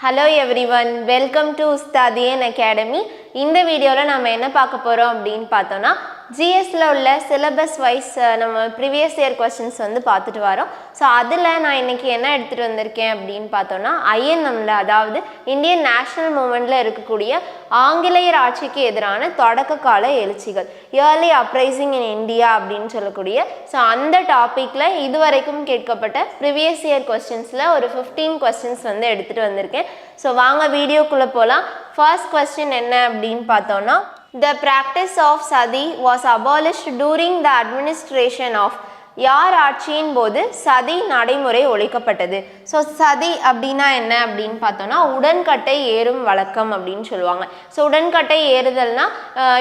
Hello everyone welcome to உஸ்தாதியன் academy இந்த வீடியோவில் நம்ம என்ன பார்க்க போகிறோம் அப்படின்னு பார்த்தோன்னா ஜிஎஸ்ல உள்ள சிலபஸ் வைஸ் நம்ம ப்ரீவியஸ் இயர் கொஸ்டின்ஸ் வந்து பார்த்துட்டு வரோம். ஸோ அதில் நான் இன்னைக்கு என்ன எடுத்துகிட்டு வந்திருக்கேன் அப்படின்னு பார்த்தோன்னா ஐஎன்எம்ல அதாவது இந்தியன் நேஷனல் மூமெண்ட்ல இருக்கக்கூடிய ஆங்கிலேயர் ஆட்சிக்கு எதிரான தொடக்க கால எழுச்சிகள் இயர்லி அப்ரைசிங் இன் இந்தியா அப்படின்னு சொல்லக்கூடிய ஸோ அந்த டாப்பிக்கில் இதுவரைக்கும் கேட்கப்பட்ட ப்ரிவியஸ் இயர் கொஸ்டின்ஸில் ஒரு ஃபிஃப்டீன் கொஸ்டின்ஸ் வந்து எடுத்துகிட்டு வந்திருக்கேன். ஸோ வாங்க வீடியோக்குள்ளே போகலாம் ஃபர்ஸ்ட் கொஸ்டின் என்ன அப்படின்னு பார்த்தோன்னா The practice of sati was abolished during the administration of யார் ஆட்சியின் போது சதி நடைமுறை ஒழிக்கப்பட்டது? ஸோ சதி அப்படின்னா என்ன அப்படின்னு பார்த்தோம்னா உடன்கட்டை ஏறும் வழக்கம் அப்படின்னு சொல்லுவாங்க. ஸோ உடன்கட்டை ஏறுதல்னா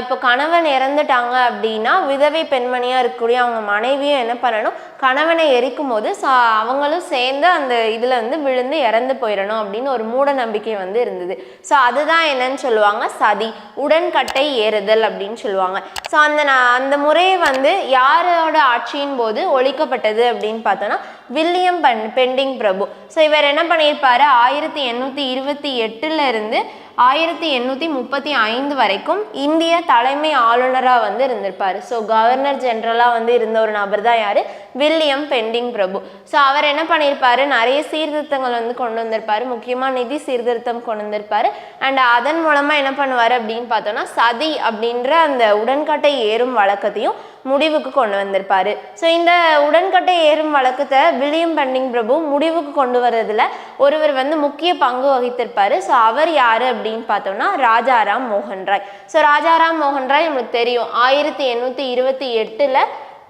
இப்போ கணவன் இறந்துட்டாங்க அப்படின்னா விதவை பெண்மணியாக இருக்கக்கூடிய அவங்க மனைவியும் என்ன பண்ணணும்? கணவனை எரிக்கும் போது சா அவங்களும் சேர்ந்து அந்த இதில் வந்து விழுந்து இறந்து போயிடணும் அப்படின்னு ஒரு மூட நம்பிக்கை வந்து இருந்தது. ஸோ அதுதான் என்னன்னு சொல்லுவாங்க சதி. உடன்கட்டை ஏறுதல் அப்படின்னு சொல்லுவாங்க. ஸோ அந்த அந்த முறையை வந்து யாரோட ஆட்சியின் போது ஒழிக்கப்பட்டது அப்படின்னு பார்த்தோன்னா வில்லியம் பன் பெண்டிங் பிரபு. ஸோ இவர் என்ன பண்ணியிருப்பாரு? ஆயிரத்தி எண்ணூற்றி இருபத்தி எட்டுல இருந்து ஆயிரத்தி எண்ணூற்றி முப்பத்தி ஐந்து வரைக்கும் இந்திய தலைமை ஆளுநராக வந்து இருந்திருப்பார். ஸோ கவர்னர் ஜென்ரலாக வந்து இருந்த ஒரு நபர் தான் யார்? வில்லியம் பெண்டிங் பிரபு ஸோ அவர் என்ன பண்ணியிருப்பாரு நிறைய சீர்திருத்தங்கள் வந்து கொண்டு வந்திருப்பார். முக்கியமாக நிதி சீர்திருத்தம் கொண்டு வந்திருப்பார். அண்ட் அதன் மூலமாக என்ன பண்ணுவார் அப்படின்னு பார்த்தோன்னா சதி அப்படின்ற அந்த உடன்கட்டை ஏறும் வழக்கத்தையும் முடிவுக்கு கொண்டு வந்திருப்பாரு. ஸோ இந்த உடன்கட்டை ஏறும் வழக்கத்தை வில்லியம் பெண்டிங் பிரபு முடிவுக்கு கொண்டு வர்றதுல ஒருவர் வந்து முக்கிய பங்கு வகித்திருப்பாரு. ஸோ அவர் யாரு அப்படின்னு பார்த்தோம்னா ராஜாராம் மோகன் ராய். ஸோ ராஜாராம் மோகன் ராய் நம்மளுக்கு தெரியும். ஆயிரத்தி எண்ணூற்றி இருபத்தி எட்டில்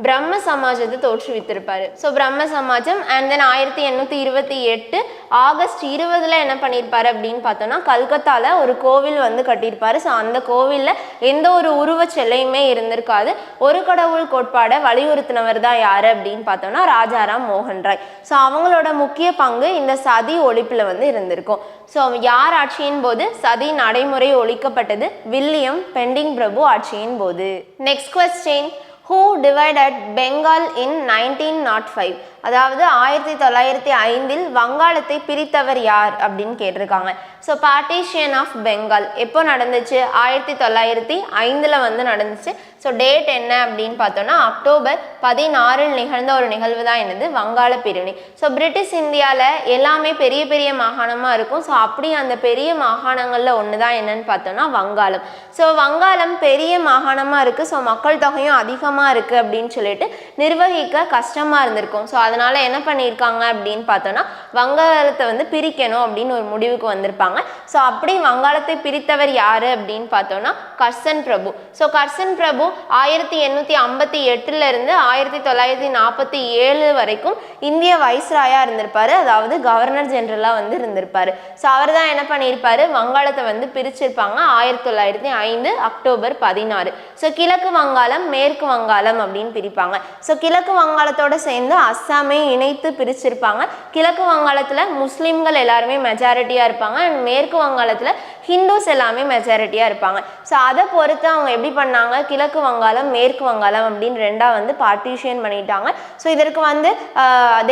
பிரம்ம சமாஜத்தை தோற்றுவித்திருப்பாரு. ஸோ பிரம்ம சமாஜம் அண்ட் தென் ஆயிரத்தி எண்ணூற்றி இருபத்தி எட்டு ஆகஸ்ட் இருபதுல என்ன பண்ணியிருப்பாரு அப்படின்னு பார்த்தோம்னா கல்கத்தால ஒரு கோவில் வந்து கட்டியிருப்பாரு. ஸோ அந்த கோவிலில் எந்த ஒரு உருவச் சிலையுமே இருந்திருக்காது. ஒரு கடவுள் கோட்பாடை வலியுறுத்தினவர் தான் யார் அப்படின்னு பார்த்தோம்னா ராஜாராம் மோகன் ராய். ஸோ அவங்களோட முக்கிய பங்கு இந்த சதி ஒழிப்பில் வந்து இருந்திருக்கும். ஸோ யார் ஆட்சியின் போது? சதி நடைமுறை ஒழிக்கப்பட்டது வில்லியம் பெண்டிங் பிரபு ஆட்சியின் போது. Next question who divided Bengal in nineteen nought five அதாவது ஆயிரத்தி தொள்ளாயிரத்தி ஐந்தில் வங்காளத்தை பிரித்தவர் யார் அப்படின்னு கேட்டிருக்காங்க. ஸோ பார்ட்டிஷியன் ஆஃப் பெங்கால் எப்போ நடந்துச்சு? ஆயிரத்தி தொள்ளாயிரத்தி ஐந்தில் வந்து நடந்துச்சு. ஸோ டேட் என்ன அப்படின்னு பார்த்தோன்னா அக்டோபர் பதினாறில் நிகழ்ந்த ஒரு நிகழ்வு தான் என்னது? வங்காள பிரிவினை. ஸோ பிரிட்டிஷ் இந்தியாவில் எல்லாமே பெரிய பெரிய மாகாணமாக இருக்கும். ஸோ அப்படி அந்த பெரிய மாகாணங்களில் ஒன்று தான் என்னன்னு பார்த்தோன்னா வங்காளம். ஸோ வங்காளம் பெரிய மாகாணமாக இருக்குது ஸோ மக்கள் தொகையும் அதிகமாக இருக்குது அப்படின்னு சொல்லிட்டு நிர்வகிக்க கஷ்டமாக இருந்திருக்கும். ஸோ அதனால் என்ன பண்ணியிருக்காங்க அப்படின்னு பார்த்தோன்னா வங்காளத்தை வந்து பிரிக்கணும் அப்படின்னு ஒரு முடிவுக்கு வந்திருப்பாங்க. ஸோ அப்படி வங்காளத்தை பிரித்தவர் யார் அப்படின்னு பார்த்தோன்னா கர்சன் பிரபு. ஸோ கர்சன் பிரபு ஆயிரத்தி எண்ணூற்றி ஐம்பத்தி எட்டுல இருந்து ஆயிரத்தி தொள்ளாயிரத்தி நாற்பத்தி ஏழு வரைக்கும் இந்திய வைஸ்ராயா இருந்திருப்பாரு. அதாவது கவர்னர் ஜெனரலாக வந்து இருந்திருப்பாரு. ஸோ அவர் தான் என்ன பண்ணியிருப்பாரு வங்காளத்தை வந்து பிரிச்சிருப்பாங்க. ஆயிரத்தி தொள்ளாயிரத்தி ஐந்து அக்டோபர் பதினாறு. ஸோ கிழக்கு வங்காளம் மேற்கு வங்காளம் அப்படின்னு பிரிப்பாங்க. ஸோ கிழக்கு வங்காளத்தோட சேர்ந்து அஸ்ஸாம் எல்லாமே இணைத்து பிரிச்சிருப்பாங்க. கிழக்கு வங்காளத்தில் முஸ்லீம்கள் எல்லாருமே மெஜாரிட்டியாக இருப்பாங்க. அண்ட் மேற்கு வங்காளத்தில் ஹிந்துஸ் எல்லாமே மெஜாரிட்டியாக இருப்பாங்க. ஸோ அதை பொறுத்து அவங்க எப்படி பண்ணாங்க? கிழக்கு வங்காளம் மேற்கு வங்காளம் அப்படின்னு ரெண்டாக வந்து பார்ட்டிஷியன் பண்ணிட்டாங்க. ஸோ இதற்கு வந்து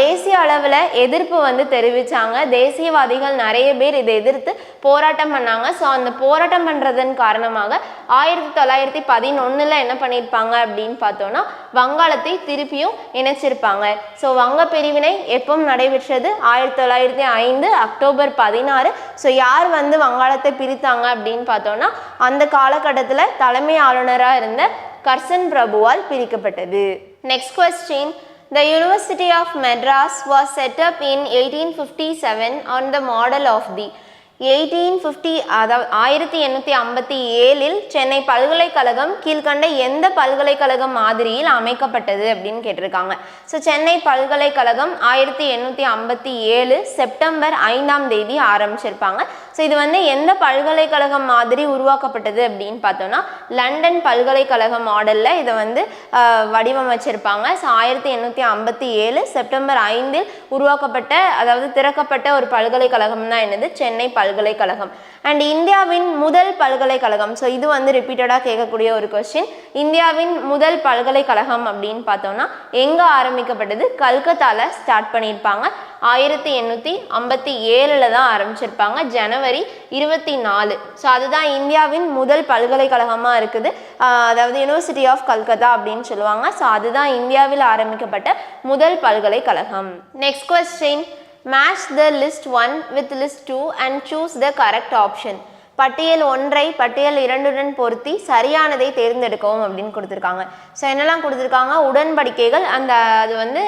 தேசிய அளவில் எதிர்ப்பு வந்து தெரிவித்தாங்க தேசியவாதிகள் நிறைய பேர் இதை எதிர்த்து போராட்டம் பண்ணாங்க. ஸோ அந்த போராட்டம் பண்ணுறதன் காரணமாக ஆயிரத்தி தொள்ளாயிரத்தி பதினொன்றில் என்ன பண்ணியிருப்பாங்க அப்படின்னு பார்த்தோன்னா வங்காளத்தை திருப்பியும் இணைச்சிருப்பாங்க. ஸோ வங்க பிரிவினை எப்பவும் நடைபெற்றது ஆயிரத்தி தொள்ளாயிரத்தி ஐந்து அக்டோபர் பதினாறு. ஸோ யார் வந்து வங்காளத்தை பிரித்தாங்க அப்படின்னு பார்த்தோன்னா அந்த காலகட்டத்தில் தலைமை ஆளுநராக இருந்த கர்சன் பிரபுவால் பிரிக்கப்பட்டது. Next question The University of Madras was set up in 1857 on the model of the eighteen fifty அதாவது ஆயிரத்தி எண்ணூற்றி ஐம்பத்தி ஏழில் சென்னை பல்கலைக்கழகம் கீழ்கண்ட எந்த பல்கலைக்கழகம் மாதிரியில் அமைக்கப்பட்டது அப்படின்னு கேட்டிருக்காங்க. ஸோ சென்னை பல்கலைக்கழகம் ஆயிரத்தி எண்ணூற்றி ஐம்பத்தி ஏழு செப்டம்பர் ஐந்தாம் தேதி ஆரம்பிச்சிருப்பாங்க. ஸோ இது வந்து எந்த பல்கலைக்கழகம் மாதிரி உருவாக்கப்பட்டது அப்படின்னு பார்த்தோம்னா லண்டன் பல்கலைக்கழக மாடலில் இதை வந்து வடிவமைச்சிருப்பாங்க. ஸோ ஆயிரத்தி எண்ணூற்றி ஐம்பத்தி ஏழு செப்டம்பர் ஐந்தில் உருவாக்கப்பட்ட அதாவது திறக்கப்பட்ட ஒரு பல்கலைக்கழகம் தான் என்னது? சென்னை பல்கலைக்கழகம். அண்ட் இந்தியாவின் முதல் பல்கலைக்கழகம் ஸோ இது வந்து ரிப்பீட்டடாக கேட்கக்கூடிய ஒரு கொஸ்டின் இந்தியாவின் முதல் பல்கலைக்கழகம் அப்படின்னு பார்த்தோம்னா எங்கே ஆரம்பிக்கப்பட்டது? கல்கத்தாவில் ஸ்டார்ட் பண்ணியிருப்பாங்க. ஆயிரத்தி எண்ணூற்றி ஐம்பத்தி ஏழில் தான் ஆரம்பிச்சிருப்பாங்க. ஜனவரி இருபத்தி நாலு. ஸோ அதுதான் இந்தியாவின் முதல் பல்கலைக்கழகமாக இருக்குது. அதாவது யூனிவர்சிட்டி ஆஃப் கல்கத்தா அப்படின்னு சொல்லுவாங்க. ஸோ அதுதான் இந்தியாவில் ஆரம்பிக்கப்பட்ட முதல் பல்கலைக்கழகம். Next question match the list one with list two and choose the correct option பட்டியல் ஒன்றை பட்டியல் இரண்டுடன் பொருத்தி சரியானதை தேர்ந்தெடுக்கவும் அப்படின்னு கொடுத்துருக்காங்க. ஸோ என்னெல்லாம் கொடுத்துருக்காங்க? உடன்படிக்கைகள் அந்த அது வந்து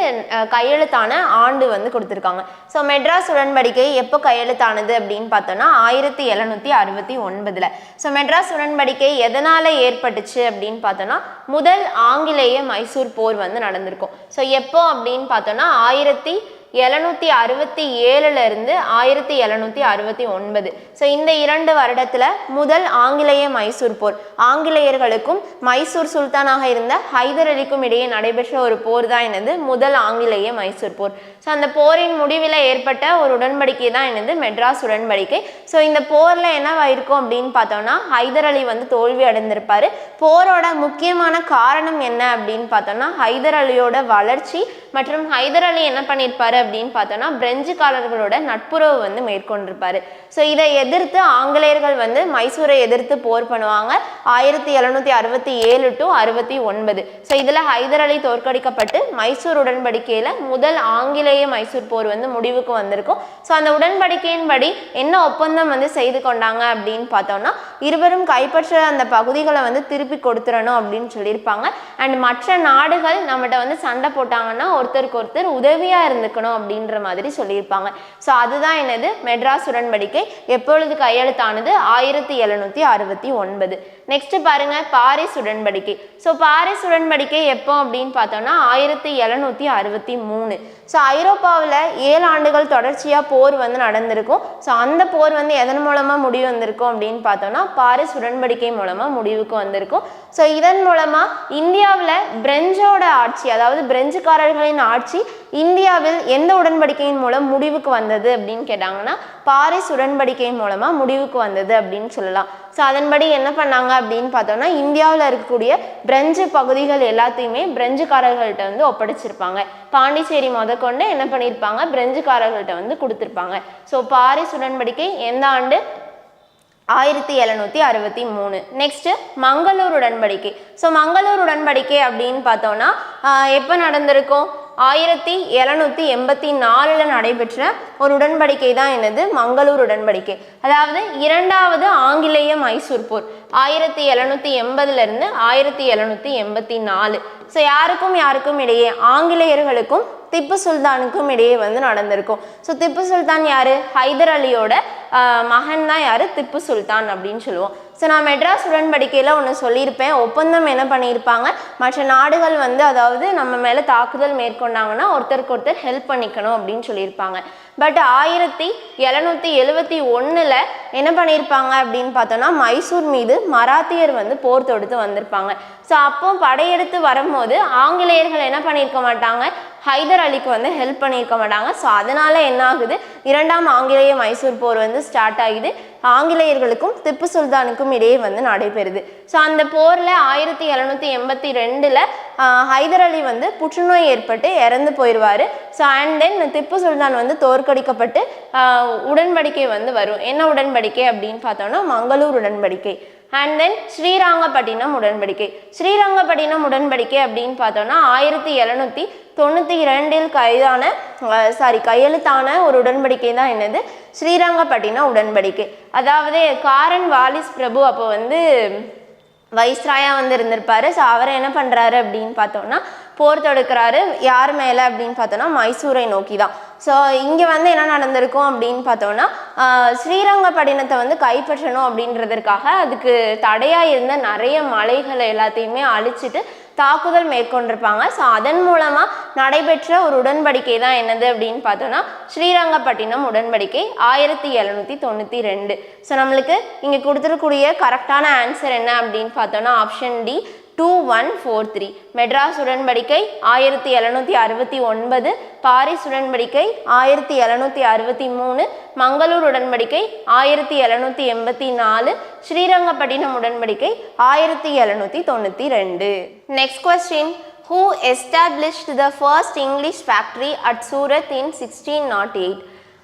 கையெழுத்தான ஆண்டு வந்து கொடுத்துருக்காங்க. ஸோ மெட்ராஸ் உடன்படிக்கை எப்போ கையெழுத்தானது அப்படின்னு பார்த்தோன்னா ஆயிரத்தி எழுநூற்றி அறுபத்தி ஒன்பதில். ஸோ மெட்ராஸ் உடன்படிக்கை எதனால் ஏற்பட்டுச்சு அப்படின்னு பார்த்தோன்னா முதல் ஆங்கிலேய மைசூர் போர் வந்து நடந்திருக்கும். ஸோ எப்போ அப்படின்னு பார்த்தோன்னா ஆயிரத்தி எழுநூற்றி அறுபத்தி ஏழுல இருந்து ஆயிரத்தி எழுநூற்றி அறுபத்தி ஒன்பது. ஸோ இந்த இரண்டு வருடத்தில் முதல் ஆங்கிலேய மைசூர் போர். ஆங்கிலேயர்களுக்கும் மைசூர் சுல்தானாக இருந்த ஹைதர் அலிக்கும் இடையே நடைபெற்ற ஒரு போர் தான் என்னது? முதல் ஆங்கிலேய மைசூர் போர். ஸோ அந்த போரின் முடிவில் ஏற்பட்ட ஒரு உடன்படிக்கை தான் என்னது? மெட்ராஸ் உடன்படிக்கை. ஸோ இந்த போரில் என்னவாயிருக்கும் அப்படின்னு பார்த்தோம்னா ஹைதர் அலி வந்து தோல்வி அடைந்திருப்பாரு. போரோட முக்கியமான காரணம் என்ன அப்படின்னு பார்த்தோம்னா ஹைதர் அலியோட வளர்ச்சி மற்றும் ஹைதர் அலி என்ன பண்ணியிருப்பாரு அப்படின்னு பார்த்தோன்னா பிரெஞ்சுக்காரர்களோட நட்புறவு வந்து மேற்கொண்டிருப்பாரு. ஸோ இதை எதிர்த்து ஆங்கிலேயர்கள் வந்து மைசூரை எதிர்த்து போர் பண்ணுவாங்க. ஆயிரத்தி எழுநூத்தி அறுபத்தி ஏழு டு அறுபத்தி ஒன்பது. ஸோ இதில் ஹைதர் அலி தோற்கடிக்கப்பட்டு மைசூர் உடன்படிக்கையில் முதல் ஆங்கிலேய மைசூர் போர் வந்து முடிவுக்கு வந்திருக்கும். ஸோ அந்த உடன்படிக்கையின்படி என்ன ஒப்பந்தம் வந்து செய்து கொண்டாங்க அப்படின்னு பார்த்தோம்னா இருவரும் கைப்பற்ற அந்த பகுதிகளை வந்து திருப்பி கொடுத்துடணும் அப்படின்னு சொல்லியிருப்பாங்க. அண்ட் மற்ற நாடுகள் நம்மகிட்ட வந்து சண்டை போட்டாங்கன்னா ஒருத்தருக்கு ஒருத்தர் உதவியாக இருந்துக்கணும். அப்படின்ற மாதிரி சொல்லியிருப்பாங்க. ஸோ அதுதான் என்னது? மெட்ராஸ் உடன்படிக்கை எப்பொழுது கையெழுத்தானது? ஆயிரத்தி எழுநூற்றி அறுபத்தி ஒன்பது. நெக்ஸ்ட் பாருங்க பாரிஸ் உடன்படிக்கை. ஸோ பாரிஸ் உடன்படிக்கை எப்போ அப்படின்னு பார்த்தோம்னா ஆயிரத்தி எழுநூற்றி அறுபத்தி மூணு. ஸோ ஐரோப்பாவில் ஏழு ஆண்டுகள் தொடர்ச்சியாக போர் வந்து நடந்திருக்கும். ஸோ அந்த போர் வந்து எதன் மூலமாக முடிவு வந்திருக்கும் அப்படின்னு பார்த்தோம்னா பாரிஸ் உடன்படிக்கை மூலமாக முடிவுக்கு வந்திருக்கும். ஸோ இதன் மூலமாக இந்தியாவில் பிரெஞ்சோட ஆட்சி அதாவது பிரெஞ்சுக்காரர்களின் ஆட்சி இந்தியாவில் எந்த உடன்படிக்கையின் மூலம் முடிவுக்கு வந்தது அப்படின்னு கேட்டாங்கன்னா பாரிஸ் உடன்படிக்கை மூலமாக முடிவுக்கு வந்தது அப்படின்னு சொல்லலாம். ஸோ அதன்படி என்ன பண்ணாங்க அப்படின்னு பார்த்தோம்னா இந்தியாவில் இருக்கக்கூடிய பிரெஞ்சு பகுதிகள் எல்லாத்தையுமே பிரெஞ்சுக்காரர்கள்ட்ட வந்து ஒப்படைச்சிருப்பாங்க. பாண்டிச்சேரி முதற்கொண்டு என்ன பண்ணியிருப்பாங்க பிரெஞ்சுக்காரர்கள்ட்ட வந்து கொடுத்துருப்பாங்க. ஸோ பாரிஸ் உடன்படிக்கை எந்த ஆண்டு? ஆயிரத்தி எழுநூற்றி அறுபத்தி மூணு. நெக்ஸ்ட்டு மங்களூர் உடன்படிக்கை. ஸோ மங்களூர் உடன்படிக்கை அப்படின்னு பார்த்தோன்னா எப்போ நடந்திருக்கும்? ஆயிரத்தி எழுநூற்றி எண்பத்தி நாலில் நடைபெற்ற ஒரு உடன்படிக்கை தான் என்னது? மங்களூர் உடன்படிக்கை. அதாவது இரண்டாவது ஆங்கிலேய மைசூர் போர். ஆயிரத்தி எழுநூற்றி எண்பதுலேருந்து ஆயிரத்தி எழுநூற்றி எண்பத்தி நாலு. ஸோ யாருக்கும் யாருக்கும் இடையே ஆங்கிலேயர்களுக்கும் திப்பு சுல்தானுக்கும் இடையே வந்து நடந்திருக்கும். ஸோ திப்பு சுல்தான் யாரு? ஹைதர் அலியோட மகன் தான் யாரு? திப்பு சுல்தான் அப்படின்னு சொல்லுவோம். ஸோ நான் மெட்ராஸ் உடன்படிக்கையில் ஒன்று சொல்லியிருப்பேன். ஒப்பந்தம் என்ன பண்ணியிருப்பாங்க? மற்ற நாடுகள் வந்து அதாவது நம்ம மேலே தாக்குதல் மேற்கொண்டாங்கன்னா ஒருத்தருக்கு ஒருத்தர் ஹெல்ப் பண்ணிக்கணும் அப்படின்னு சொல்லியிருப்பாங்க. பட் ஆயிரத்தி எழுநூற்றி எழுபத்தி ஒன்றில் என்ன பண்ணியிருப்பாங்க அப்படின்னு பார்த்தோன்னா மைசூர் மீது மராத்தியர் வந்து போர் தொடுத்து வந்திருப்பாங்க. ஸோ அப்போ படையெடுத்து வரும்போது ஆங்கிலேயர்கள் என்ன பண்ணியிருக்க மாட்டாங்க? ஹைதர் அலிக்கு வந்து ஹெல்ப் பண்ணியிருக்க மாட்டாங்க. ஸோ அதனால என்ன ஆகுது? இரண்டாம் ஆங்கிலேய மைசூர் போர் வந்து ஸ்டார்ட் ஆகுது ஆங்கிலேயர்களுக்கும் திப்பு சுல்தானுக்கும் இடையே வந்து நடைபெறுது. ஸோ அந்த போரில் ஆயிரத்தி இரநூத்தி எண்பத்தி ரெண்டில் ஹைதர் அலி வந்து புற்றுநோய் ஏற்பட்டு இறந்து போயிடுவார் so and then Tipu Sultan வந்து தோற்கடிக்கப்பட்டு உடன்படிக்கை வந்து வரும். என்ன உடன்படிக்கை அப்படின்னு பார்த்தோம்னா மங்களூர் உடன்படிக்கை. அண்ட் தென் ஸ்ரீரங்கப்பட்டினம் உடன்படிக்கை. ஸ்ரீரங்கப்பட்டினம் உடன்படிக்கை அப்படின்னு பார்த்தோம்னா ஆயிரத்தி எழுநூற்றி தொண்ணூற்றி இரண்டில் கைதான சாரி கையெழுத்தான ஒரு உடன்படிக்கை தான் என்னது? ஸ்ரீரங்கப்பட்டினம் உடன்படிக்கை. அதாவது காரன் வாலிஸ் பிரபு அப்போ வந்து வைஸ்ராயா வந்து இருந்திருப்பாரு ஸோ அவர் என்ன பண்ணுறாரு அப்படின்னு பார்த்தோம்னா போர் தொடுக்கிறாரு. யார் மேலே அப்படின்னு பார்த்தோன்னா மைசூரை நோக்கி தான் ஸோ இங்கே வந்து என்ன நடந்திருக்கும் அப்படின்னு பார்த்தோன்னா ஸ்ரீரங்கப்பட்டினத்தை வந்து கைப்பற்றணும் அப்படின்றதற்காக அதுக்கு தடையாக இருந்த நிறைய மலைகளை எல்லாத்தையுமே அழிச்சிட்டு தாக்குதல் மேற்கொண்டிருப்பாங்க. ஸோ அதன் மூலமாக நடைபெற்ற ஒரு உடன்படிக்கை தான் என்னது அப்படின்னு பார்த்தோன்னா ஸ்ரீரங்கப்பட்டினம் உடன்படிக்கை ஆயிரத்தி எழுநூற்றி தொண்ணூற்றி ரெண்டு. ஸோ நம்மளுக்கு இங்கே கொடுத்துருக்கூடிய கரெக்டான ஆன்சர் என்ன அப்படின்னு பார்த்தோன்னா option D two one four three Madras உடன்படிக்கை ஆயிரத்தி எழுநூற்றி அறுபத்தி ஒன்பது பாரிஸ் உடன்படிக்கை ஆயிரத்தி எழுநூற்றி அறுபத்தி மூணு மங்களூர் உடன்படிக்கை ஆயிரத்தி எழுநூற்றி எண்பத்தி நாலு ஸ்ரீரங்கப்பட்டினம் உடன்படிக்கை ஆயிரத்தி எழுநூற்றி தொண்ணூற்றி ரெண்டு. Next question who established the first English factory at Surat in sixteen nought eight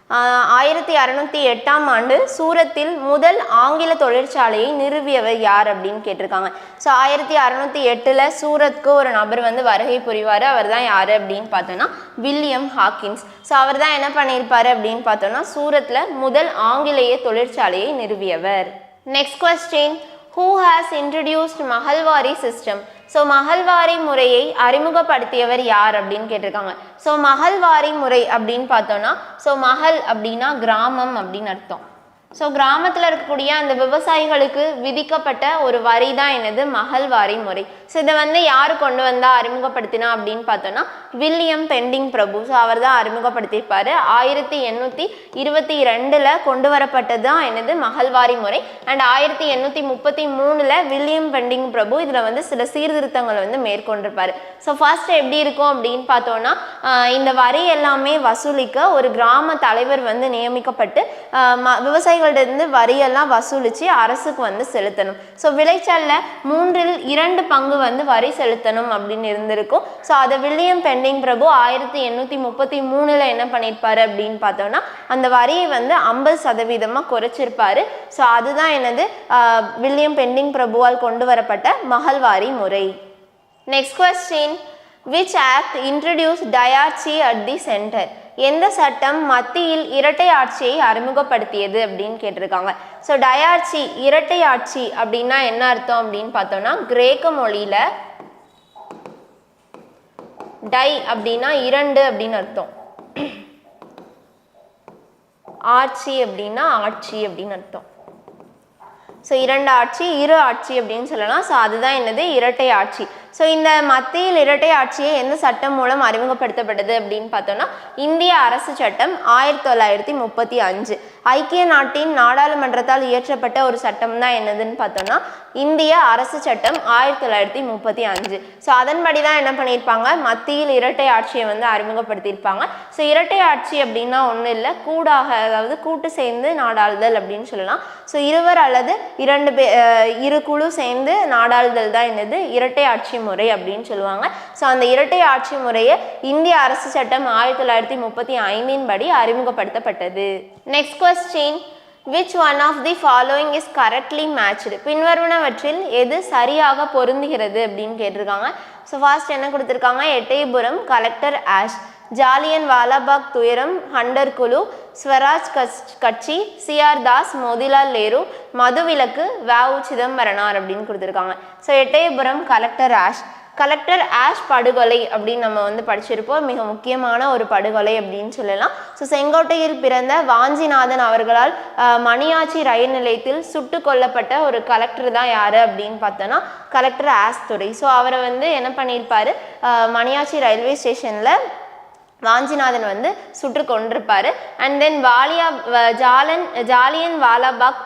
ஆயிரத்தி அறநூற்றி எட்டாம் ஆண்டு சூரத்தில் முதல் ஆங்கில தொழிற்சாலையை நிறுவியவர் யார் அப்படின்னு கேட்டிருக்காங்க. ஸோ ஆயிரத்தி அறநூற்றி எட்டில் சூரத்க்கு ஒரு நபர் வந்து வருகை புரிவார். அவர் தான் யார் அப்படின்னு பார்த்தோன்னா வில்லியம் ஹாக்கின்ஸ். ஸோ அவர் தான் என்ன பண்ணியிருப்பாரு அப்படின்னு பார்த்தோன்னா சூரத்தில் முதல் ஆங்கிலேய தொழிற்சாலையை நிறுவியவர். Next question who has introduced Mahalwari system so Mahalwari முறையை அறிமுகப்படுத்தியவர் யார் அப்படின்னு கேட்டிருக்காங்க. ஸோ மகள்வாரி முறை அப்படின்னு பார்த்தோன்னா ஸோ மகள் அப்படின்னா கிராமம் அப்படின்னு அர்த்தம். ஸோ கிராமத்தில் இருக்கக்கூடிய அந்த விவசாயிகளுக்கு விதிக்கப்பட்ட ஒரு வரி தான் என்னது? மகள்வாரி முறை. ஸோ இதை வந்து யார் கொண்டு வந்தா அறிமுகப்படுத்தினா அப்படின்னு பார்த்தோன்னா வில்லியம் பெண்டிங் பிரபு. ஸோ அவர் தான் அறிமுகப்படுத்தியிருப்பார். ஆயிரத்தி எண்ணூற்றி இருபத்தி ரெண்டில் கொண்டு வரப்பட்டது தான் என்னது? மகள்வாரி முறை. அண்ட் ஆயிரத்தி எண்ணூற்றி முப்பத்தி மூணில் வில்லியம் பெண்டிங் பிரபு இதில் வந்து சில சீர்திருத்தங்களை வந்து மேற்கொண்டிருப்பார். ஸோ ஃபர்ஸ்ட் எப்படி இருக்கும் அப்படின்னு பார்த்தோன்னா இந்த வரி எல்லாமே வசூலிக்க ஒரு கிராம தலைவர் வந்து நியமிக்கப்பட்டு விவசாயிகள் விவசாயிகளிடந்து வரியெல்லாம் வசூலித்து அரசுக்கு வந்து செலுத்தணும். ஸோ விளைச்சலில் மூன்றில் இரண்டு பங்கு வந்து வரி செலுத்தணும் அப்படின்னு இருந்திருக்கும். ஸோ அதை வில்லியம் பெண்டிங் பிரபு ஆயிரத்தி எண்ணூற்றி முப்பத்தி மூணில் என்ன பண்ணியிருப்பாரு அப்படின்னு பார்த்தோன்னா அந்த வரியை வந்து ஐம்பது சதவீதமாக குறைச்சிருப்பாரு. ஸோ அதுதான் எனது வில்லியம் பெண்டிங் பிரபுவால் கொண்டு வரப்பட்ட மகள்வாரி முறை. Next question which act introduce dyarchy at the centre எந்த சட்டம் மத்தியில் இரட்டை ஆட்சியை அறிமுகப்படுத்தியது அப்படின்னு கேட்டிருக்காங்க. ஸோ டயாட்சி இரட்டை ஆட்சி அப்படின்னா என்ன அர்த்தம் அப்படின்னு பார்த்தோம்னா கிரேக்க மொழியில டை அப்படின்னா இரண்டு அப்படின்னு அர்த்தம். ஆட்சி அப்படின்னா ஆட்சி அப்படின்னு அர்த்தம். ஸோ இரண்டு ஆட்சி இரு ஆட்சி அப்படின்னு சொல்லலாம். ஸோ அதுதான் என்னது? இரட்டை ஆட்சி. ஸோ இந்த மத்தியில் இரட்டை ஆட்சியை எந்த சட்டம் மூலம் அறிமுகப்படுத்தப்பட்டது அப்படின்னு பார்த்தோம்னா இந்திய அரசு சட்டம் ஆயிரத்தி தொள்ளாயிரத்தி முப்பத்தி அஞ்சு. ஐக்கிய நாட்டின் நாடாளுமன்றத்தால் இயற்றப்பட்ட ஒரு சட்டம் தான் என்னதுன்னு பார்த்தோம்னா இந்திய அரசு சட்டம் ஆயிரத்தி தொள்ளாயிரத்தி முப்பத்தி அஞ்சு. ஸோ அதன்படி தான் என்ன பண்ணியிருப்பாங்க? மத்தியில் இரட்டை ஆட்சியை வந்து அறிமுகப்படுத்தியிருப்பாங்க. ஸோ இரட்டை ஆட்சி அப்படின்னா ஒன்றும் இல்லை. கூடாக அதாவது கூட்டு சேர்ந்து நாடாளுதல் அப்படின்னு சொல்லலாம். ஸோ இருவர் அல்லது இரண்டு பே இரு குழு சேர்ந்து நாடாளுதல் தான் என்னது? இரட்டை ஆட்சி முறை அப்படின்னு சொல்லுவாங்க. ஸோ அந்த இரட்டை ஆட்சி முறையை இந்திய அரசு சட்டம் ஆயிரத்தி தொள்ளாயிரத்தி முப்பத்தி ஐந்தின் படி அறிமுகப்படுத்தப்பட்டது. Next question which one of the following is correctly matched பின்வருவனவற்றில் எது சரியாக பொருந்துகிறது அப்படின்னு கேட்டிருக்காங்க. ஸோ ஃபர்ஸ்ட் என்ன கொடுத்துருக்காங்க? எட்டயபுரம் கலெக்டர் ஆஷ் ஜாலியன் வாலாபாக் துயரம் ஹண்டர் குழு ஸ்வராஜ் கட்சி சிஆர் தாஸ் மோதிலால் நேரு மதுவிலக்கு வ உ சிதம்பரனார் அப்படின்னு கொடுத்துருக்காங்க. So Ettayapuram collector Ash collector Ash படுகொலை அப்படின்னு நம்ம வந்து படிச்சிருப்போம். மிக முக்கியமான ஒரு படுகொலை அப்படின்னு சொல்லலாம். ஸோ செங்கோட்டையில் பிறந்த வாஞ்சிநாதன் அவர்களால் மணியாச்சி ரயில் நிலையத்தில் சுட்டு கொல்லப்பட்ட ஒரு கலெக்டர் தான் யார் அப்படின்னு பார்த்தோன்னா கலெக்டர் ஆஸ் துறை ஸோ அவரை வந்து என்ன பண்ணியிருப்பாரு? மணியாச்சி ரயில்வே ஸ்டேஷனில் வாஞ்சிநாதன் வந்து சுட்டு கொண்டிருப்பார் அண்ட் தென் வாலியா வ- ஜாலன் ஜாலியன் வாலாபாக்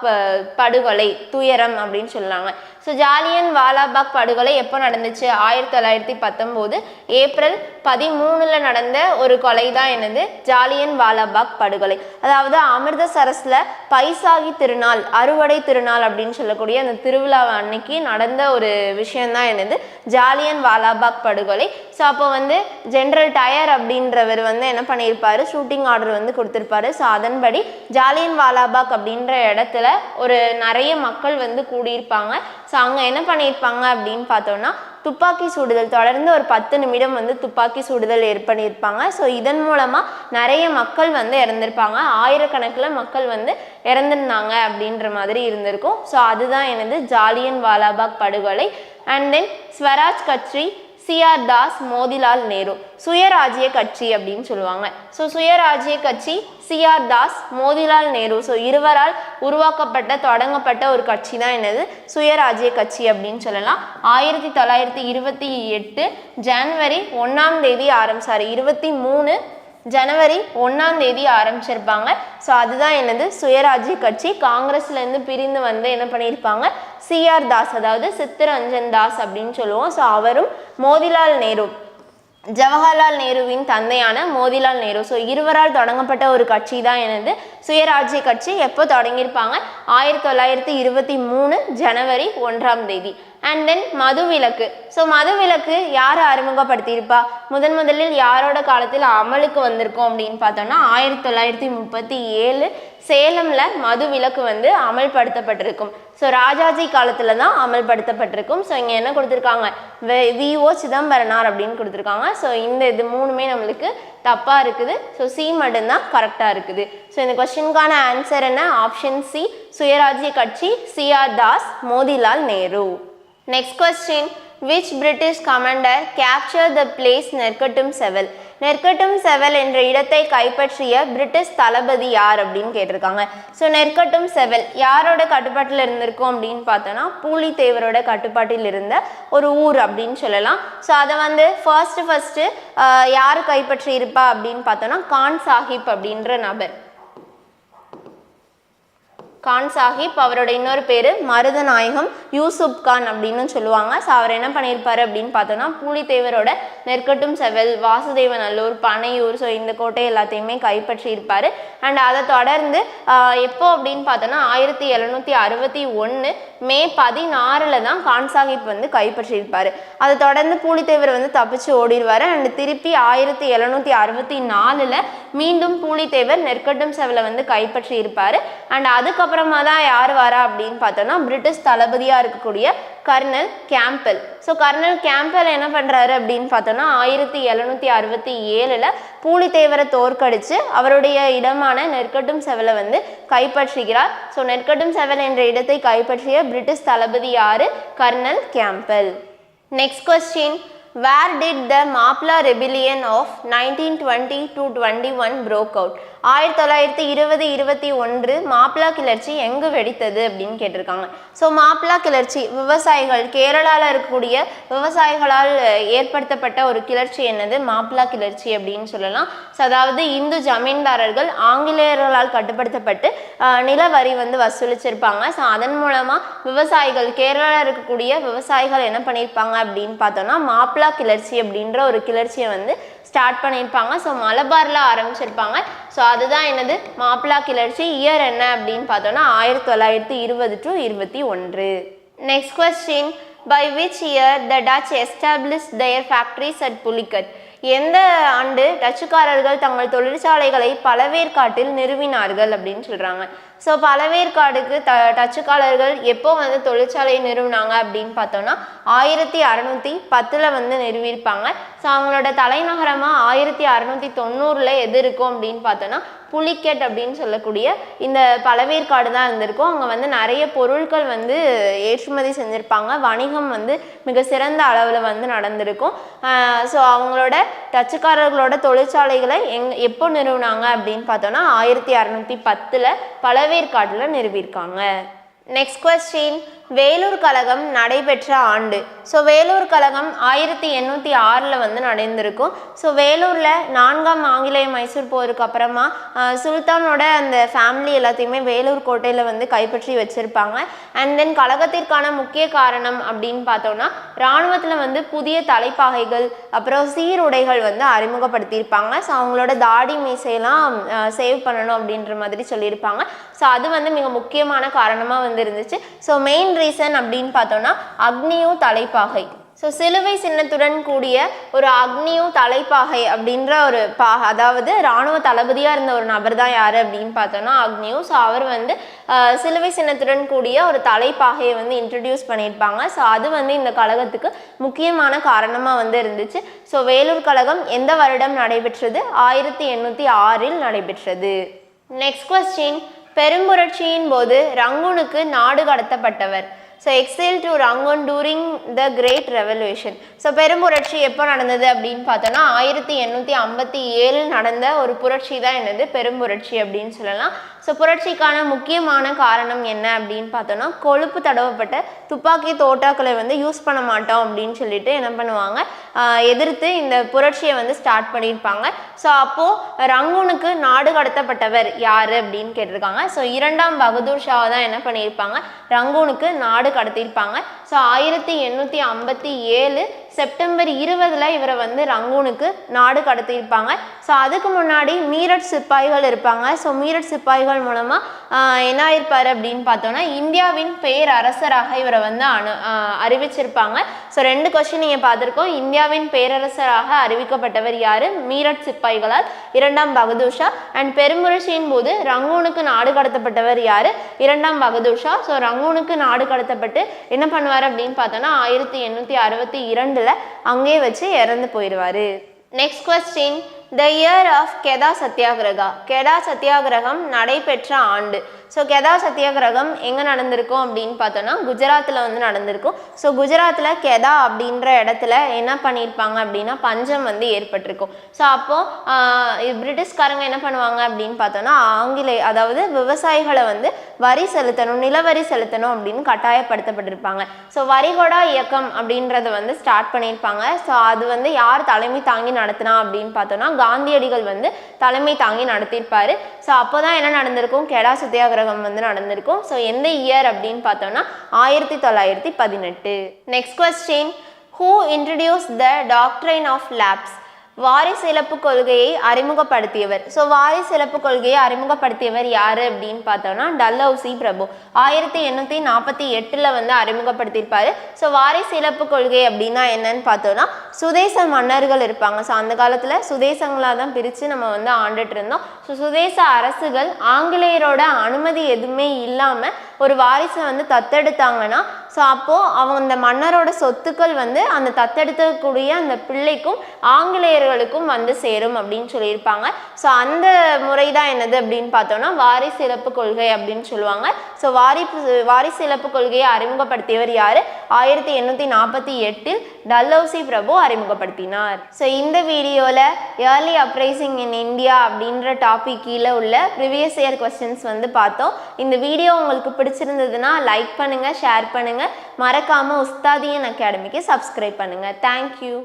படுகொலை துயரம் அப்படின்னு சொல்லுவாங்க. ஸோ ஜாலியன் வாலாபாக் படுகொலை எப்போ நடந்துச்சு? ஆயிரத்தி தொள்ளாயிரத்தி பத்தொம்போது ஏப்ரல் பதிமூணில் நடந்த ஒரு கொலை தான் என்னது ஜாலியன் வாலாபாக் படுகொலை. அதாவது அமிர்தசரஸில் பைசாகி திருநாள் அறுவடை திருநாள் அப்படின்னு சொல்லக்கூடிய அந்த திருவிழா அன்னைக்கு நடந்த ஒரு விஷயந்தான் என்னது ஜாலியன் வாலாபாக் படுகொலை. ஸோ அப்போ வந்து ஜென்ரல் டயர் அப்படின்றவர் வந்து என்ன பண்ணியிருப்பாரு? ஷூட்டிங் ஆர்டர் வந்து கொடுத்துருப்பாரு. ஸோ அதன்படி ஜாலியன் வாலாபாக் அப்படின்ற இடத்துல ஒரு நிறைய மக்கள் வந்து கூடியிருப்பாங்க. ஸோ அங்கே என்ன பண்ணியிருப்பாங்க அப்படின்னு பார்த்தோன்னா துப்பாக்கி சுடுதல் தொடர்ந்து ஒரு பத்து நிமிடம் வந்து துப்பாக்கி சுடுதல் ஏற்படுத்தியிருப்பாங்க ஸோ இதன் மூலமாக நிறைய மக்கள் வந்து இறந்திருப்பாங்க. ஆயிரக்கணக்கில் மக்கள் வந்து இறந்துருந்தாங்க அப்படின்ற மாதிரி இருந்திருக்கும். ஸோ அதுதான் எனது ஜாலியன் வாலாபாக் படுகொலை. அண்ட் தென் ஸ்வராஜ் கட்சி சிஆர் தாஸ் மோதிலால் நேரு. சுயராஜ்ய கட்சி அப்படின்னு சொல்லுவாங்க. ஸோ சுயராஜ்ய கட்சி C R Das Motilal Nehru. So இருவரால் உருவாக்கப்பட்ட தொடங்கப்பட்ட ஒரு கட்சி தான் என்னது? சுயராஜ்ய கட்சி அப்படின்னு சொல்லலாம். ஆயிரத்தி தொள்ளாயிரத்தி இருபத்தி எட்டு ஜனவரி ஒன்றாம் தேதி ஆரம்பிச்சார். இருபத்தி மூணு ஜனவரி ஒன்றாம் தேதி ஆரம்பிச்சிருப்பாங்க. ஸோ அதுதான் என்னது? சுயராஜ்ய கட்சி. காங்கிரஸ்லேருந்து பிரிந்து வந்து என்ன பண்ணியிருப்பாங்க? சிஆர் தாஸ் அதாவது சித்தரஞ்சன் தாஸ் அப்படின்னு சொல்லுவோம். ஸோ அவரும் மோதிலால் நேரு ஜவஹர்லால் நேருவின் தந்தையான மோதிலால் நேரு. ஸோ இருவரால் தொடங்கப்பட்ட ஒரு கட்சி தான் எனது சுயராஜ்ய கட்சி. எப்போ தொடங்கியிருப்பாங்க? ஆயிரத்தி தொள்ளாயிரத்தி இருபத்தி மூணு ஜனவரி ஒன்றாம் தேதி. அண்ட் தென் மதுவிலக்கு. ஸோ மதுவிலக்கு யார் அறிமுகப்படுத்தியிருப்பா? முதன் முதலில் யாரோட காலத்தில் அமலுக்கு வந்திருக்கும் அப்படின்னு பார்த்தோம்னா ஆயிரத்தி தொள்ளாயிரத்தி முப்பத்தி ஏழு சேலம்ல மது விலக்கு வந்து அமல்படுத்தப்பட்டிருக்கும். ஸோ ராஜாஜி காலத்துல தான் அமல்படுத்தப்பட்டிருக்கும். ஸோ இங்கே என்ன கொடுத்துருக்காங்க? விஓ சிதம்பரனார் அப்படின்னு கொடுத்துருக்காங்க. ஸோ இந்த இது மூணுமே நம்மளுக்கு தப்பாக இருக்குது. ஸோ சி மட்டும்தான் கரெக்டாக இருக்குது. ஸோ இந்த கொஸ்டினுக்கான ஆன்சர் என்ன? ஆப்ஷன் சி சுயராஜ்ய கட்சி C R Das Motilal Nehru. Next question which British commander capture the place Nerkattum Seval Nerkattum Seval என்ற இடத்தை கைப்பற்றிய பிரிட்டிஷ் தளபதி யார் அப்படின்னு கேட்டிருக்காங்க. ஸோ நெற்கட்டும் செவல் யாரோட கட்டுப்பாட்டில் இருந்திருக்கும் அப்படின்னு பார்த்தோன்னா பூலித்தேவரோட கட்டுப்பாட்டில் இருந்த ஒரு ஊர் அப்படின்னு சொல்லலாம். ஸோ அதை வந்து ஃபர்ஸ்ட் ஃபர்ஸ்ட் யார் கைப்பற்றி இருப்பா அப்படின்னு பார்த்தோன்னா கான் சாஹிப் அப்படின்ற நபர். கான் சாஹிப் அவரோட இன்னொரு பேர் மருதநாயகம் யூசுப் கான் அப்படின்னு சொல்லுவாங்க. ஸோ அவர் என்ன பண்ணியிருப்பாரு அப்படின்னு பார்த்தோன்னா பூலித்தேவரோட நெற்கட்டும் செவல் வாசுதேவநல்லூர் பனையூர் ஸோ இந்த கோட்டை எல்லாத்தையுமே கைப்பற்றி இருப்பார் அண்ட் அதை தொடர்ந்து எப்போ அப்படின்னு பார்த்தோன்னா ஆயிரத்தி எழுநூற்றி அறுபத்தி ஒன்று மே பதினாறில் தான் கான் சாஹிப் வந்து கைப்பற்றியிருப்பார். அதை தொடர்ந்து பூலித்தேவர் வந்து தப்பிச்சு ஓடிடுவார். அண்ட் திருப்பி ஆயிரத்தி எழுநூற்றி அறுபத்தி நாலில் மீண்டும் பூலித்தேவர் நெற்கட்டும் செவலை வந்து கைப்பற்றி இருப்பார். அண்ட் அதுக்கப்புறமா தான் யார் வரா அப்படின்னு பார்த்தோன்னா பிரிட்டிஷ் தளபதியாக இருக்கக்கூடிய colonel Campbell so colonel Campbell என்ன பண்ணுறாரு அப்படின்னு பார்த்தோன்னா ஆயிரத்தி எழுநூற்றி அறுபத்தி ஏழில் பூலித்தேவரை தோற்கடித்து அவருடைய இடமான நெற்கட்டும் செவலை வந்து கைப்பற்றுகிறார். ஸோ நெற்கட்டும் செவல் என்ற இடத்தை கைப்பற்றிய பிரிட்டிஷ் தளபதி யார்? Colonel Campbell next question where did the Mapla rebellion of 1920 to 21 broke out? ஆயிரத்தி தொள்ளாயிரத்தி இருபது இருபத்தி ஒன்று மாப்பிளா கிளர்ச்சி எங்கு வெடித்தது அப்படின்னு கேட்டிருக்காங்க. ஸோ மாப்பிளா கிளர்ச்சி விவசாயிகள் கேரளாவில் இருக்கக்கூடிய விவசாயிகளால் ஏற்படுத்தப்பட்ட ஒரு கிளர்ச்சி என்னது? மாப்பிளா கிளர்ச்சி அப்படின்னு சொல்லலாம். ஸோ அதாவது இந்து ஜமீன்தாரர்கள் ஆங்கிலேயர்களால் கட்டுப்படுத்தப்பட்டு நில வரி வந்து வசூலிச்சிருப்பாங்க. ஸோ அதன் மூலமாக விவசாயிகள் கேரளாவில் இருக்கக்கூடிய விவசாயிகள் என்ன பண்ணியிருப்பாங்க அப்படின்னு பார்த்தோம்னா மாப்பிளா கிளர்ச்சி அப்படின்ற ஒரு கிளர்ச்சியை வந்து ஸ்டார்ட் பண்ணியிருப்பாங்க. ஸோ மலபாரில் ஆரம்பிச்சிருப்பாங்க. ஸோ அதுதான் என்னது? மாப்பிளா கிளர்ச்சி இயர் என்ன அப்படின்னு பார்த்தோன்னா ஆயிரத்தி தொள்ளாயிரத்தி இருபது டு இருபத்தி ஒன்று. Next question by which year the Dutch establish their factories at Pulicat எந்த ஆண்டு டச்சுக்காரர்கள் தங்கள் தொழிற்சாலைகளை பழவேற்காட்டில் நிறுவினார்கள் அப்படின்னு சொல்கிறாங்க ஸோ பழவேற்காடுக்கு த டச்சுக்காரர்கள் எப்போ வந்து தொழிற்சாலையை நிறுவினாங்க அப்படின்னு பார்த்தோன்னா ஆயிரத்தி அறநூற்றி பத்தில் வந்து நிறுவியிருப்பாங்க. ஸோ அவங்களோட தலைநகரமாக ஆயிரத்தி அறநூற்றி தொண்ணூறில் எது இருக்கும் அப்படின்னு பார்த்தோன்னா புலிக்கெட் அப்படின்னு சொல்லக்கூடிய இந்த பழவேற்காடு தான் இருந்திருக்கும். அங்கே வந்து நிறைய பொருட்கள் வந்து ஏற்றுமதி செஞ்சுருப்பாங்க. வணிகம் வந்து மிக சிறந்த அளவில் வந்து நடந்திருக்கும். ஸோ அவங்களோட டச்சுக்காரர்களோட தொழிற்சாலைகளை எங் எப்போ நிறுவினாங்க அப்படின்னு பார்த்தோன்னா ஆயிரத்தி அறநூற்றி பத்தில் பழவேற்காட்டில் நிறுவியிருக்காங்க. நெக்ஸ்ட் கொஸ்டின் வேலூர் கழகம் நடைபெற்ற ஆண்டு. ஸோ வேலூர் கழகம் ஆயிரத்தி எண்ணூற்றி ஆறில் வந்து நடந்திருக்கும். ஸோ வேலூரில் நான்காம் ஆங்கிலேய மைசூர் போருக்கு அப்புறமா சுல்தானோட அந்த ஃபேமிலி எல்லாத்தையுமே வேலூர் கோட்டையில் வந்து கைப்பற்றி வச்சுருப்பாங்க. அண்ட் தென் கழகத்திற்கான முக்கிய காரணம் அப்படின்னு பார்த்தோன்னா இராணுவத்தில் வந்து புதிய தலைப்பாகைகள் அப்புறம் சீருடைகள் வந்து அறிமுகப்படுத்தியிருப்பாங்க. ஸோ அவங்களோட தாடி மீசையெல்லாம் சேவ் பண்ணணும் அப்படின்ற மாதிரி சொல்லியிருப்பாங்க. ஸோ அது வந்து மிக முக்கியமான காரணமாக வந்து இருந்துச்சு. ஸோ மெயின் ரீசன் அப்படின்னு பார்த்தோம்னா அக்னியும் தலைப்பாகை. ஸோ சிலுவை சின்னத்துடன் கூடிய ஒரு அக்னியும் தலைப்பாகை அப்படின்ற ஒரு பா அதாவது இராணுவ தளபதியாக இருந்த ஒரு நபர் தான் யார் அப்படின்னு பார்த்தோன்னா அக்னியும் ஸோ அவர் வந்து சிலுவை சின்னத்துடன் கூடிய ஒரு தலைப்பாகையை வந்து இன்ட்ரடியூஸ் பண்ணியிருப்பாங்க. ஸோ அது வந்து இந்த கழகத்துக்கு முக்கியமான காரணமாக வந்து இருந்துச்சு. ஸோ வேலூர் கழகம் எந்த வருடம் நடைபெற்றது? ஆயிரத்தி எண்ணூற்றி ஆறில் நடைபெற்றது. நெக்ஸ்ட் கொஸ்டின் பெரும்புரட்சியின் போது ரங்கூனுக்கு நாடு கடத்தப்பட்டவர். So exile to Rangoon during the great revolution so பெரும்புரட்சி எப்போ நடந்தது அப்படின்னு பார்த்தோன்னா ஆயிரத்தி எண்ணூற்றி ஐம்பத்தி ஏழில் நடந்த ஒரு புரட்சி தான் என்னது? பெரும்புரட்சி அப்படின்னு சொல்லலாம். ஸோ புரட்சிக்கான முக்கியமான காரணம் என்ன அப்படின்னு பார்த்தோன்னா கொழுப்பு தடவப்பட்ட துப்பாக்கி தோட்டாக்களை வந்து யூஸ் பண்ண மாட்டோம் அப்படின்னு சொல்லிட்டு என்ன பண்ணுவாங்க? எதிர்த்து இந்த புரட்சியை வந்து ஸ்டார்ட் பண்ணியிருப்பாங்க. ஸோ அப்போது ரங்கூனுக்கு நாடு கடத்தப்பட்டவர் யார் அப்படின்னு கேட்டிருக்காங்க. ஸோ இரண்டாம் பகதூர் ஷாவை தான் என்ன பண்ணியிருப்பாங்க? ரங்கூனுக்கு நாடு கடத்தியிருப்பாங்க. ஸோ ஆயிரத்தி எண்ணூற்றி ஐம்பத்தி ஏழு செப்டம்பர் இருபதில் இவரை வந்து ரங்கூனுக்கு நாடு கடத்தியிருப்பாங்க. ஸோ அதுக்கு முன்னாடி மீரட் சிப்பாய்கள் இருப்பாங்க. ஸோ மீரட் சிப்பாய்கள் மூலமாக என்ன ஆயிருப்பார் அப்படின்னு பார்த்தோன்னா இந்தியாவின் பேரரசராக இவரை வந்து அனு அறிவிச்சிருப்பாங்க. ஸோ ரெண்டு கொஸ்டின் நீங்கள் பார்த்துருக்கோம். இந்தியா இந்தியாவின் பேரரசராக அறிவிக்கப்பட்டவர் யாரு? மீரட் சிப்பாய்களால். இரண்டாம் பகதூர்ஷா அண்ட் பெரும்புரட்சியின் போது ரங்கூனுக்கு நாடு கடத்தப்பட்டவர் யாரு? இரண்டாம் பகதூர்ஷா ஸோ ரங்கூனுக்கு நாடு கடத்தப்பட்டு என்ன பண்ணுவார் அப்படின்னு பார்த்தோன்னா ஆயிரத்தி எண்ணூற்றி அறுபத்தி இரண்டில் அங்கே வச்சு இறந்து போயிடுவார். Next question the year of Kheda Satyagraha Kheda சத்தியாகிரகம் நடைபெற்ற ஆண்டு. ஸோ கெதா சத்தியாகிரகம் எங்கே நடந்திருக்கும் அப்படின்னு பார்த்தோன்னா குஜராத்தில் வந்து நடந்திருக்கும். ஸோ குஜராத்தில் கெதா அப்படின்ற இடத்துல என்ன பண்ணியிருப்பாங்க அப்படின்னா பஞ்சம் வந்து ஏற்பட்டிருக்கும். ஸோ அப்போது பிரிட்டிஷ்காரங்க என்ன பண்ணுவாங்க அப்படின்னு பார்த்தோன்னா ஆங்கிலேய அதாவது விவசாயிகளை வந்து வரி செலுத்தணும் நிலவரி செலுத்தணும் அப்படின்னு கட்டாயப்படுத்தப்பட்டிருப்பாங்க. ஸோ வரிகொடா இயக்கம் அப்படின்றத வந்து ஸ்டார்ட் பண்ணியிருப்பாங்க ஸோ அது வந்து யார் தலைமை தாங்கி நடத்தினா அப்படின்னு பார்த்தோன்னா காந்தியடிகள் வந்து தலைமை தாங்கி நடத்தியிருப்பார். ஸோ அப்போ தான் என்ன நடந்திருக்கும்? கெடா சத்தியாகிரகம் வந்து நடந்திருக்கும். ஸோ எந்த இயர் அப்படின்னு பார்த்தோம்னா ஆயிரத்தி தொள்ளாயிரத்தி பதினெட்டு. Next question who introduce the doctrine of lapse வாரிசு இழப்பு கொள்கையை அறிமுகப்படுத்தியவர். ஸோ வாரிசு இழப்பு கொள்கையை அறிமுகப்படுத்தியவர் யார் அப்படின்னு பார்த்தோம்னா டல்ஹவுசி பிரபு. ஆயிரத்தி எண்ணூற்றி நாற்பத்தி எட்டில் வந்து அறிமுகப்படுத்தியிருப்பாரு. ஸோ வாரிசு இழப்பு கொள்கை அப்படின்னா என்னன்னு பார்த்தோம்னா சுதேச மன்னர்கள் இருப்பாங்க. ஸோ அந்த காலத்தில் சுதேசங்களாக தான் பிரித்து நம்ம வந்து ஆண்டுட்டு இருந்தோம். ஸோ சுதேச அரசுகள் ஆங்கிலேயரோட அனுமதி எதுவுமே இல்லாமல் ஒரு வாரிசை வந்து தத்தெடுத்தாங்கன்னா ஸோ அப்போது அவங்க அந்த மன்னரோட சொத்துக்கள் வந்து அந்த தத்தெடுத்தக்கூடிய அந்த பிள்ளைக்கும் ஆங்கிலேயர்களுக்கும் வந்து சேரும் அப்படின்னு சொல்லியிருப்பாங்க. ஸோ அந்த முறை தான் என்னது அப்படின்னு பார்த்தோம்னா வாரிசு இழப்பு கொள்கை அப்படின்னு சொல்லுவாங்க. ஸோ வாரிப்பு வாரிசு இழப்பு கொள்கையை அறிமுகப்படுத்தியவர் யார்? ஆயிரத்தி எண்ணூற்றி நாற்பத்தி எட்டில் டல்லௌசி பிரபு அறிமுகப்படுத்தினார். ஸோ இந்த வீடியோவில் ஏர்லி அப்ரைசிங் இன் இந்தியா அப்படின்ற டாபிக் கீழே உள்ள ப்ரிவியஸ் இயர் கொஸ்டின்ஸ் வந்து பார்த்தோம். இந்த வீடியோ உங்களுக்கு பிடிச்சிருந்ததுன்னா லைக் பண்ணுங்கள் ஷேர் பண்ணுங்கள் மறக்காமல் உஸ்தாதியன் அகாடமிக்கு சப்ஸ்கிரைப் பண்ணுங்கள் தேங்க்யூ